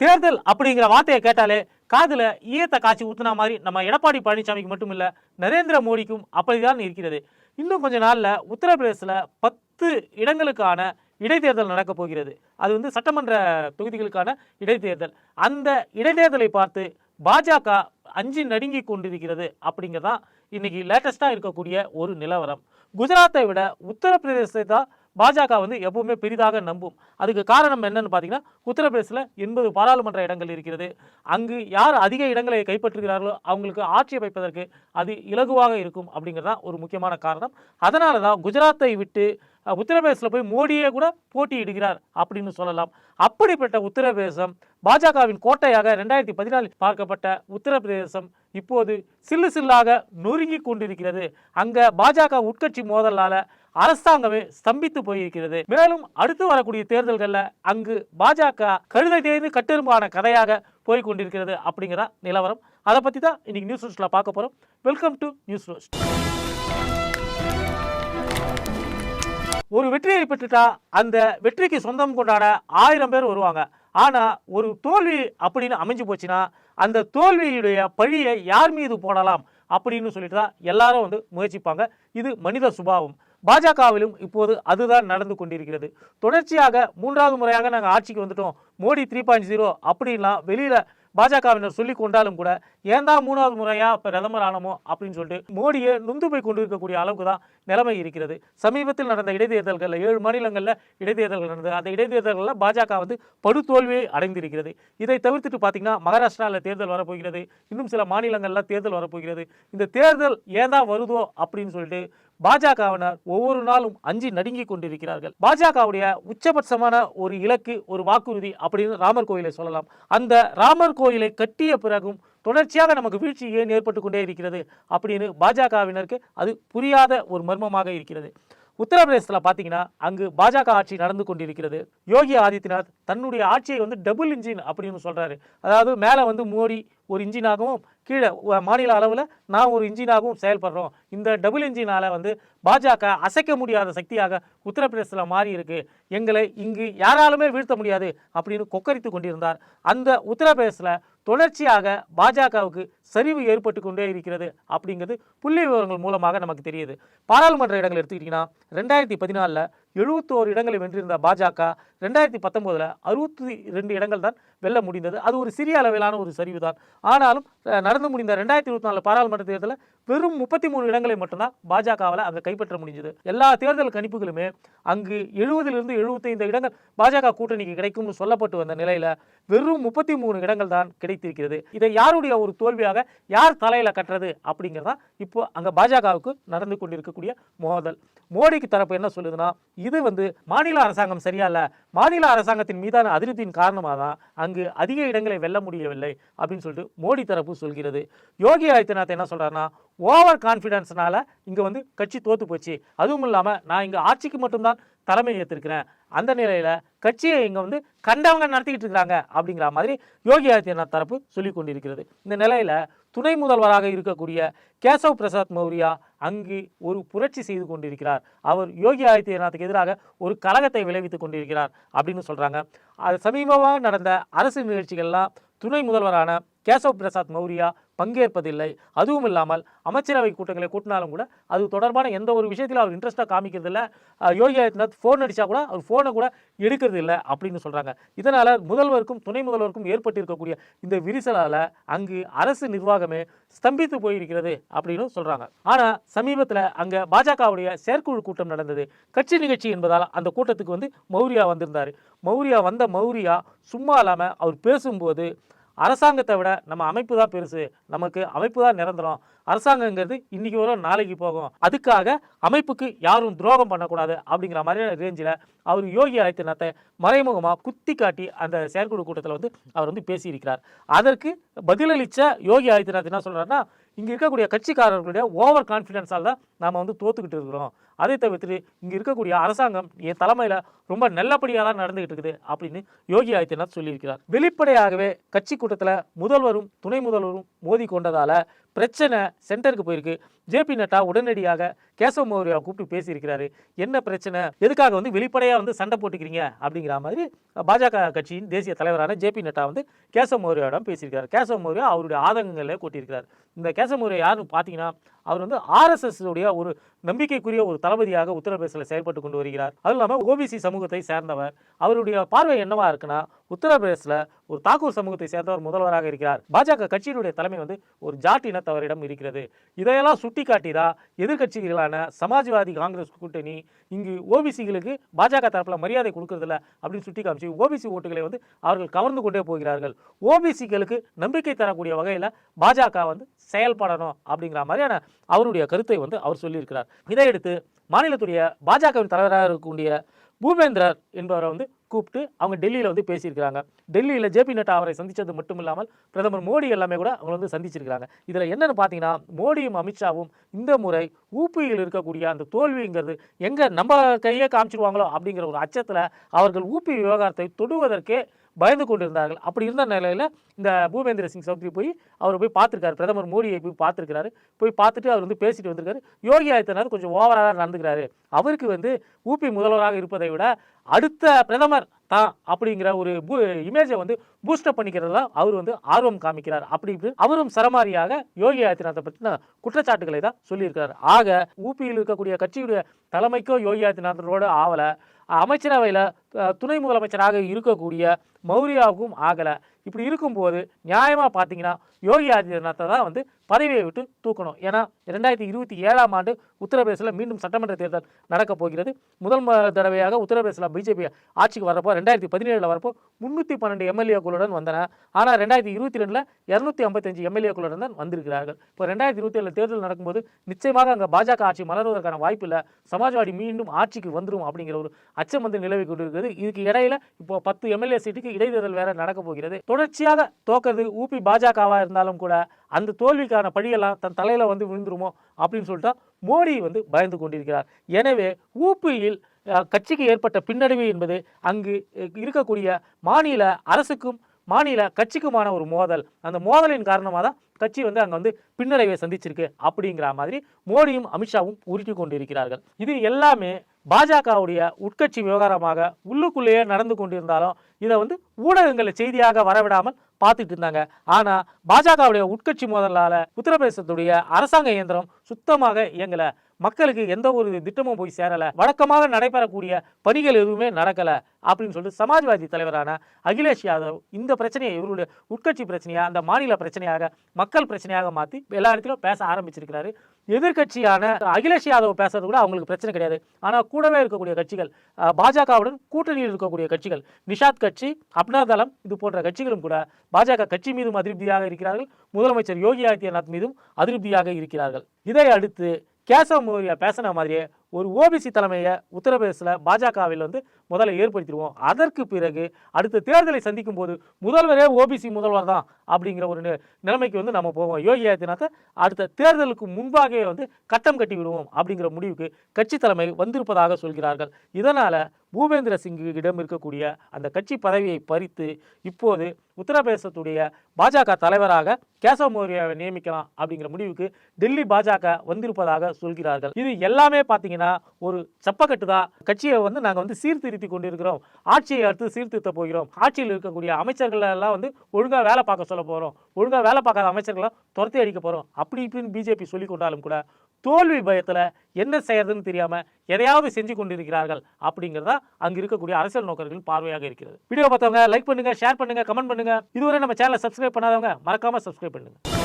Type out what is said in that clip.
தேர்தல் அப்படிங்கிற வார்த்தையை கேட்டாலே காதில் ஈயத்தை காய்ச்சி ஊத்துனா மாதிரி நம்ம எடப்பாடி பழனிசாமிக்கு மட்டும் இல்லை நரேந்திர மோடிக்கும் அப்படிதான் இருக்கிறது. இன்னும் கொஞ்ச நாளில் உத்தரப்பிரதேசில் பத்து இடங்களுக்கான இடைத்தேர்தல் நடக்கப் போகிறது. அது வந்து சட்டமன்ற தொகுதிகளுக்கான இடைத்தேர்தல். அந்த இடைத்தேர்தலை பார்த்து பாஜக அஞ்சு நடுங்கி கொண்டிருக்கிறது அப்படிங்கிறதான் இன்னைக்கு லேட்டஸ்ட்டாக இருக்கக்கூடிய ஒரு நிலவரம். குஜராத்தை விட உத்தரப்பிரதேசத்தை தான் பாஜக வந்து எப்பவுமே பெரிதாக நம்பும். அதுக்கு காரணம் என்னன்னு பார்த்தீங்கன்னா உத்தரப்பிரதேசில் எண்பது பாராளுமன்ற இடங்கள் இருக்கிறது. அங்கு யார் அதிக இடங்களை கைப்பற்றுகிறார்களோ அவங்களுக்கு ஆட்சி அமைப்பதற்கு அது இலகுவாக இருக்கும் அப்படிங்கிறது தான் ஒரு முக்கியமான காரணம். அதனால தான் குஜராத்தை விட்டு உத்தரப்பிரதேசில் போய் மோடியே கூட போட்டியிடுகிறார் அப்படின்னு சொல்லலாம். அப்படிப்பட்ட உத்தரப்பிரதேசம் பாஜகவின் கோட்டையாக ரெண்டாயிரத்தி பதினாலில் பார்க்கப்பட்ட உத்தரப்பிரதேசம் இப்போது சில்லு சில்லாக நொறுங்கி கொண்டிருக்கிறது. அங்கே பாஜக உட்கட்சி மோதலால் அரசாங்கமே ஸ்தம்பித்து போயிருக்கிறது. மேலும் அடுத்து வரக்கூடிய தேர்தல்களில் அங்கு பாஜக கழுதை தேர்ந்து கட்டெரும்பான கதையாக போய் கொண்டிருக்கிறது அப்படிங்கிற நிலவரம். அதை பற்றி தான் இன்னைக்கு நியூஸ் ரோஸ்ட்டில் பார்க்க போகிறோம் வெல்கம் டு நியூஸ் ரோஸ்ட் ஒரு வெற்றியை பெற்றுட்டா அந்த வெற்றிக்கு சொந்தம் கொண்டாட ஆயிரம் பேர் வருவாங்க. ஆனால் ஒரு தோல்வி அப்படின்னு அமைஞ்சு போச்சுன்னா அந்த தோல்வியுடைய பழியை யார் மீது போடலாம் அப்படின்னு சொல்லிட்டு தான் எல்லாரும் வந்து முயற்சிப்பாங்க. இது மனித சுபாவம். பாஜகவிலும் இப்போது அதுதான் நடந்து கொண்டிருக்கிறது. தொடர்ச்சியாக மூன்றாவது முறையாக நாங்கள் ஆட்சிக்கு வந்துட்டோம். மோடி த்ரீ பாயிண்ட் ஜீரோ அப்படின்லாம் வெளியில் பாஜகவினர் சொல்லி கொண்டாலும் கூட ஏன் தான் மூணாவது முறையாக இப்போ பிரதமர் ஆனமோ? அப்படின்னு சொல்லிட்டு மோடியை நொந்து போய் கொண்டு இருக்கக்கூடிய அளவுக்கு தான் நிலைமை இருக்கிறது. சமீபத்தில் நடந்த இடைத்தேர்தல்களில் ஏழு மாநிலங்களில் இடைத்தேர்தல்கள் நடந்தது. அந்த இடைத்தேர்தல்களில் பாஜக வந்து படுதோல்வியை அடைந்திருக்கிறது. இதை தவிர்த்துட்டு பார்த்தீங்கன்னா மகாராஷ்டிராவில் தேர்தல் வரப்போகிறது. இன்னும் சில மாநிலங்களில் தேர்தல் வரப்போகிறது. இந்த தேர்தல் ஏன் தான் வருதோ அப்படின்னு சொல்லிட்டு பாஜகவினர் ஒவ்வொரு நாளும் அஞ்சு நடுங்கி கொண்டிருக்கிறார்கள். பாஜகவுடைய உச்சபட்சமான ஒரு இலக்கு ஒரு வாக்குறுதி அப்படின்னு ராமர் கோயிலை சொல்லலாம். அந்த ராமர் கோயிலை கட்டிய பிறகும் தொடர்ச்சியாக நமக்கு வீழ்ச்சி ஏன் ஏற்பட்டு கொண்டே இருக்கிறது அப்படின்னு பாஜகவினருக்கு அது புரியாத ஒரு மர்மமாக இருக்கிறது. உத்தரப்பிரதேசத்தில் பார்த்தீங்கன்னா அங்கு பாஜக ஆட்சி நடந்து கொண்டிருக்கிறது. யோகி ஆதித்யநாத் தன்னுடைய ஆட்சியை வந்து டபுள் இன்ஜின் அப்படின்னு சொல்கிறாரு அதாவது மேலே வந்து மோடி ஒரு இன்ஜினாகவும் கீழே மாநில அளவில் நான் ஒரு இன்ஜினாகவும் செயல்படுறோம். இந்த டபுள் இன்ஜினால வந்து பாஜக அசைக்க முடியாத சக்தியாக உத்தரப்பிரதேசத்தில் மாறி இருக்கு எங்களை இங்கு யாராலுமே வீழ்த்த முடியாது அப்படின்னு கொக்கரித்து கொண்டிருந்தார். அந்த உத்தரப்பிரதேசத்தில் தொடர்ச்சியாக பாஜகவுக்கு சரிவு ஏற்பட்டு கொண்டே இருக்கிறது அப்படிங்கிறது புள்ளி விவரங்கள் மூலமாக நமக்கு தெரியுது. பாராளுமன்ற இடங்கள் எடுத்துக்கிட்டிங்கன்னா ரெண்டாயிரத்தி பதினாலில் எழுபத்தோரு இடங்களை வென்றிருந்த பாஜக ரெண்டாயிரத்தி பத்தொம்போதில் அறுபத்தி ரெண்டு இடங்கள் தான் வெல்ல முடிந்தது. அது ஒரு சிறிய அளவிலான ஒரு சரிவு தான் ஆனாலும் நடந்து முடிந்த ரெண்டாயிரத்தி இருபத்தி நாலு பாராளுமன்ற தேர்தலில் வெறும் முப்பத்தி மூணு இடங்களை மட்டும்தான் பாஜகவால் அங்கே கைப்பற்ற முடிஞ்சது. எல்லா தேர்தல் கணிப்புகளுமே அங்கு எழுபதிலிருந்து எழுபத்தைந்து இடங்கள் பாஜக கூட்டணிக்கு கிடைக்கும்னு சொல்லப்பட்டு வந்த நிலையில் வெறும் முப்பத்தி மூணு இடங்கள் தான் கிடைத்திருக்கிறது. இதை யாருடைய ஒரு தோல்வியாக யார் தலையில் கட்டுறது அப்படிங்கிறதா இப்போ அங்க பாஜகவுக்கு நடந்து கொண்டிருக்கக்கூடிய மோதல். மோடிக்கு தரப்பு என்ன சொல்லுதுன்னா இது வந்து மாநில அரசாங்கம் சரியா இல்லை மாநில அரசாங்கத்தின் மீதான அதிருப்தியின் காரணமாக தான் அங்கு அதிக இடங்களை வெல்ல முடியவில்லை அப்படின்னு சொல்லிட்டு மோடி தரப்பு சொல்கிறது. யோகி ஆதித்யநாத் என்ன சொல்றாருன்னா ஓவர் கான்ஃபிடென்ஸ்னால் இங்க வந்து கட்சி தோத்து போச்சு. அதுவும் இல்லாமல் நான் இங்க ஆட்சிக்கு மட்டும்தான் தலைமை ஏற்றிருக்கிறேன் அந்த நிலையில் கட்சியை இங்கே வந்து கண்டவங்க நடத்திக்கிட்டு இருக்கிறாங்க அப்படிங்கிற மாதிரி யோகி ஆதித்யநாத் தரப்பு சொல்லி கொண்டிருக்கிறது. இந்த நிலையில் துணை முதல்வராக இருக்கக்கூடிய கேசவ் பிரசாத் மௌரியா அங்கு ஒரு புரட்சி செய்து கொண்டிருக்கிறார். அவர் யோகி ஆதித்யநாத்துக்கு எதிராக ஒரு கழகத்தை விளைவித்துக் கொண்டிருக்கிறார் அப்படின்னு சொல்கிறாங்க அது சமீபமாக நடந்த அரசு நிகழ்ச்சிகள்லாம் துணை முதல்வரான கேசவ் பிரசாத் மௌரியா பங்கேற்பதில்லை. அதுவும் இல்லாமல் அமைச்சரவை கூட்டங்களை கூட்டினாலும் கூட அது தொடர்பான எந்த ஒரு விஷயத்திலும் அவர் இன்ட்ரெஸ்ட்டாக காமிக்கிறதில்ல. யோகி ஆதித்யநாத் ஃபோன் அடித்தா கூட அவர் ஃபோனை கூட எடுக்கிறது இல்லை அப்படின்னு சொல்கிறாங்க இதனால் முதல்வருக்கும் துணை முதல்வருக்கும் ஏற்பட்டிருக்கக்கூடிய இந்த விரிசலால் அங்கு அரசு நிர்வாகமே ஸ்தம்பித்து போயிருக்கிறது அப்படின்னு சொல்கிறாங்க ஆனால் சமீபத்தில் அங்கே பாஜகவுடைய செயற்குழு கூட்டம் நடந்தது. கட்சி நிகழ்ச்சி என்பதால் அந்த கூட்டத்துக்கு வந்து மௌரியா வந்திருந்தார். மௌரியா வந்த மௌரியா சும்மா இல்லாமல் அவர் பேசும்போது அரசாங்கத்தை விட நம்ம அமைப்பு தான் பெருசு. நமக்கு அமைப்பு தான் நிரந்தரம். அரசாங்கங்கிறது இன்றைக்கி வரும் நாளைக்கு போகும். அதுக்காக அமைப்புக்கு யாரும் துரோகம் பண்ணக்கூடாது அப்படிங்கிற மாதிரியான ரேஞ்சில் அவர் யோகி ஆதித்யநாத்தை மறைமுகமாக குத்தி காட்டி அந்த செயற்குழு கூட்டத்தில் வந்து அவர் வந்து பேசியிருக்கிறார். அதற்கு பதிலளித்த யோகி ஆதித்யநாத் என்ன சொல்கிறாருன்னா இங்கே இருக்கக்கூடிய கட்சிக்காரர்களுடைய ஓவர் கான்ஃபிடென்ஸால் தான் நாம் வந்து தோத்துக்கிட்டு இருக்கிறோம். அதை தவிர்த்து இங்கே இருக்கக்கூடிய அரசாங்கம் என் தலைமையில் ரொம்ப நல்லபடியாக தான் நடந்துகிட்டு இருக்குது அப்படின்னு யோகி ஆதித்யநாத் சொல்லியிருக்கிறார். வெளிப்படையாகவே கட்சி கூட்டத்தில் முதல்வரும் துணை முதல்வரும் மோதி கொண்டதால் பிரச்சனை சென்டருக்கு போயிருக்கு. ஜேபி நட்டா உடனடியாக கேசவ மௌரியா கூப்பிட்டு பேசியிருக்கிறாரு. என்ன பிரச்சனை? எதுக்காக வந்து வெளிப்படையாக வந்து சண்டை போட்டுக்கிறீங்க? அப்படிங்கிற மாதிரி பாஜக கட்சியின் தேசிய தலைவரான ஜேபி நட்டா வந்து கேசவ மௌரியாவிடம் பேசியிருக்காரு. கேசவ மௌரியா அவருடைய ஆதங்கங்களை கூட்டியிருக்கிறார். இந்த கேசவ மௌரியா யாருன்னு பார்த்தீங்கன்னா அவர் வந்து ஆர்எஸ்எஸ் உடைய ஒரு நம்பிக்கைக்குரிய ஒரு தளபதியாக உத்தரப்பிரதேசத்தில் செயல்பட்டு கொண்டு வருகிறார். அதுவும் இல்லாமல் ஓபிசி சமூகத்தை சேர்ந்தவர். அவருடைய பார்வை என்னவா இருக்குன்னா உத்தரப்பிரதேசத்தில் ஒரு தாக்கூர் சமூகத்தை சேர்ந்தவர் முதல்வராக இருக்கிறார். பாஜக கட்சியினுடைய தலைமை வந்து ஒரு ஜாட் இனத்தவரிடம் இருக்கிறது. இதையெல்லாம் சுட்டிக்காட்டி தான் எதிர்க்கட்சிகளான சமாஜ்வாதி காங்கிரஸ் கூட்டணி இங்கு ஓபிசிகளுக்கு பாஜக தரப்பில் மரியாதை கொடுக்கறதில்ல அப்படின்னு சுட்டி காமிச்சு ஓபிசி ஓட்டுகளை வந்து அவர்கள் கவர்ந்து கொண்டே போகிறார்கள். ஓபிசிகளுக்கு நம்பிக்கை தரக்கூடிய வகையில் பாஜக வந்து செயல்படணும் அப்படிங்கிற மாதிரியான அவருடைய கருத்தை வந்து அவர் சொல்லியிருக்கிறார். இதையடுத்து மாநிலத்துடைய பாஜகவின் தலைவராக இருக்கக்கூடிய பூபேந்திரர் என்பவரை வந்து கூப்பிட்டு அவங்க டெல்லியில் வந்து பேசியிருக்கிறாங்க. டெல்லியில் ஜேபி நட்டா அவரை சந்தித்தது மட்டும் இல்லாமல் பிரதமர் மோடி எல்லாமே கூட அவங்க வந்து சந்திச்சிருக்கிறாங்க. இதில் என்னென்னு பார்த்தீங்கன்னா மோடியும் அமித்ஷாவும் இந்த முறை ஊப்பியில் இருக்கக்கூடிய அந்த தோல்விங்கிறது எங்கே நம்ம கையே காமிச்சிருவாங்களோ அப்படிங்கிற ஒரு அச்சத்தில் அவர்கள் ஊப்பி விவகாரத்தை தொடுவதற்கே பயந்து கொண்டிருந்தார்கள். அப்படி இருந்த நிலையில் இந்த பூபேந்திர சிங் சௌத்ரி போய் அவரை போய் பார்த்துருக்காரு. பிரதமர் மோடியை போய் பார்த்துருக்காரு போய் பார்த்துட்டு அவர் வந்து பேசிட்டு வந்திருக்காரு. யோகி ஆதித்யநாத் கொஞ்சம் ஓவராக நடந்துக்கிறாரு. அவருக்கு வந்து ஊபி முதல்வராக இருப்பதை விட அடுத்த பிரதமர் தான் அப்படிங்கிற ஒரு இமேஜை வந்து பூஸ்டப் பண்ணிக்கிறதுல அவர் வந்து ஆர்வம் காமிக்கிறார். அப்படி இப்படி அவரும் சரமாரியாக யோகி ஆதித்யநாத்தை பற்றின குற்றச்சாட்டுகளை தான் சொல்லியிருக்கிறார். ஆக ஊபியில் இருக்கக்கூடிய கட்சியுடைய தலைமைக்கோ யோகி ஆதித்யநாத்தோட ஆவலை. அமைச்சரவையில் துணை முதலமைச்சராக இருக்கக்கூடிய மௌரியாவுக்கும் ஆகலை. இப்படி இருக்கும்போது நியாயமாக பார்த்தீங்கன்னா யோகி ஆதித்யநாத்தை தான் வந்து பதவியை விட்டு தூக்கணும். ஏன்னா ரெண்டாயிரத்தி இருபத்தி ஏழாம் ஆண்டு உத்தரப்பிரதேசில் மீண்டும் சட்டமன்ற தேர்தல் நடக்கப் போகிறது. முதல் தடவையாக உத்தரப்பிரதேசில் பிஜேபி ஆட்சிக்கு வரப்போ ரெண்டாயிரத்தி பதினேழில் வரப்போ முந்நூற்றி பன்னெண்டு எம்எல்ஏக்களுடன் வந்தன ஆனால் ரெண்டாயிரத்தி இருபத்தி ரெண்டில் இரநூத்தி ஐம்பத்தஞ்சு எம்எல்ஏக்களுடன் தான் வந்திருக்கிறார்கள். இப்போ ரெண்டாயிரத்தி இருபத்தி ஏழில் தேர்தல் நடக்கும்போது நிச்சயமாக அங்கே பாஜக ஆட்சி மலர்வதற்கான வாய்ப்பு இல்லை. சமாஜ்வாடி மீண்டும் ஆட்சிக்கு வந்துடும் அப்படிங்கிற ஒரு அச்சம் வந்து நிலவி கொண்டிருக்கிறது. இதுக்கு இடையில இப்போ பத்து எம்எல்ஏ சீட்டுக்கு இடைத்தேர்தல் வேற நடக்க போகிறது. தொடர்ச்சியாக தோக்கிறது ஊபி பாஜகவாக இருந்தாலும் கூட அந்த தோல்விக்கான படியெல்லாம் தன் தலையில் வந்து விழுந்துருமோ அப்படின்னு சொல்லிட்டு மோடி வந்து பயந்து கொண்டிருக்கிறார். எனவே ஊபியில் கட்சிக்கு ஏற்பட்ட பின்னடைவு என்பது அங்கு இருக்கக்கூடிய மாநில அரசுக்கும் மாநில கட்சிக்குமான ஒரு மோதல். அந்த மோதலின் காரணமாக தான் கட்சி வந்து அங்கே வந்து பின்னடைவை சந்திச்சிருக்கு அப்படிங்கிற மாதிரி மோடியும் அமித்ஷாவும் உருட்டி கொண்டிருக்கிறார்கள். இது எல்லாமே பாஜகவுடைய உட்கட்சி விவகாரமாக உள்ளுக்குள்ளேயே நடந்து கொண்டிருந்தாலும் இதை வந்து ஊடகங்களில் செய்தியாக வரவிடாமல் பார்த்துட்டு இருந்தாங்க. ஆனால் பாஜகவுடைய உட்கட்சி மோதலால் உத்தரப்பிரதேசத்துடைய அரசாங்க இயந்திரம் சுத்தமாக இயங்கலை. மக்களுக்கு எந்த ஒரு திட்டமும் போய் சேரல. வழக்கமாக நடைபெறக்கூடிய பணிகள் எதுவுமே நடக்கல அப்படின்னு சொல்லிட்டு சமாஜ்வாதி தலைவரான அகிலேஷ் யாதவ் இந்த பிரச்சனையை இவருடைய உட்கட்சி பிரச்சனையா அந்த மாநில பிரச்சனையாக மக்கள் பிரச்சனையாக மாற்றி எல்லா இடத்திலும் பேச ஆரம்பிச்சிருக்கிறாரு. எதிர்கட்சியான அகிலேஷ் யாதவ் பேசுறது கூட அவங்களுக்கு பிரச்சனை கிடையாது. ஆனால் கூடவே இருக்கக்கூடிய கட்சிகள் பாஜகவுடன் கூட்டணியில் இருக்கக்கூடிய கட்சிகள் நிஷாத் கட்சி அப்னாதளம் இது போன்ற கட்சிகளும் கூட பாஜக கட்சி மீதும் அதிருப்தியாக இருக்கிறார்கள். முதலமைச்சர் யோகி ஆதித்யநாத் மீதும் அதிருப்தியாக இருக்கிறார்கள். இதை அடுத்து கேசவ மௌரியா பேசின மாதிரியே ஒரு ஓபிசி தலைமையை உத்தரப்பிரதேசில் பாஜகவில் வந்து முதல்ல ஏற்படுத்திடுவோம். அதற்கு பிறகு அடுத்த தேர்தலை சந்திக்கும் போது முதல்வரே ஓபிசி முதல்வர் தான் அப்படிங்கிற ஒரு நிலைமைக்கு வந்து நம்ம போவோம். யோகி ஆதித்யநாத்தை அடுத்த தேர்தலுக்கு முன்பாகவே வந்து கட்டம் கட்டி விடுவோம் அப்படிங்கிற முடிவுக்கு கட்சி தலைமை வந்திருப்பதாக சொல்கிறார்கள். இதனால் பூபேந்திர சிங்கிடம் இருக்கக்கூடிய அந்த கட்சி பதவியை பறித்து இப்போது உத்தரப்பிரதேசத்துடைய பாஜக தலைவராக கேசவ மௌரியாவை நியமிக்கலாம் அப்படிங்கிற முடிவுக்கு டெல்லி பாஜக வந்திருப்பதாக சொல்கிறார்கள். இது எல்லாமே பார்த்தீங்கன்னா ஒரு செப்பக்கட்டு தான் கட்சியை வந்து நாங்கள் வந்து சீர்திருத்தி கொண்டிருக்கிறோம். ஆட்சியை அடுத்து சீர்திருத்த போகிறோம். ஆட்சியில் இருக்கக்கூடிய அமைச்சர்களெல்லாம் வந்து ஒழுங்காக வேலை பார்க்க சொல்ல போகிறோம் ஒழுங்காக வேலை பார்க்காத அமைச்சர்களை துரத்தி அடிக்க போகிறோம் அப்படி இப்படின்னு பிஜேபி சொல்லி கொண்டாலும் கூட தோல்வி பயத்தில் என்ன செய்யறதுன்னு தெரியாமல் எதையாவது செஞ்சு கொண்டிருக்கிறார்கள் அப்படிங்கிறதா அங்கே இருக்கக்கூடிய அரசியல் நோக்கர்களின் பார்வையாக இருக்கிறது. வீடியோ பார்த்தவங்க லைக் பண்ணுங்கள் ஷேர் பண்ணுங்கள் கமெண்ட் பண்ணுங்கள் இதுவரை நம்ம சேனலை சப்ஸ்கிரைப் பண்ணாதவங்க மறக்காமல் சப்ஸ்கிரைப் பண்ணுங்கள்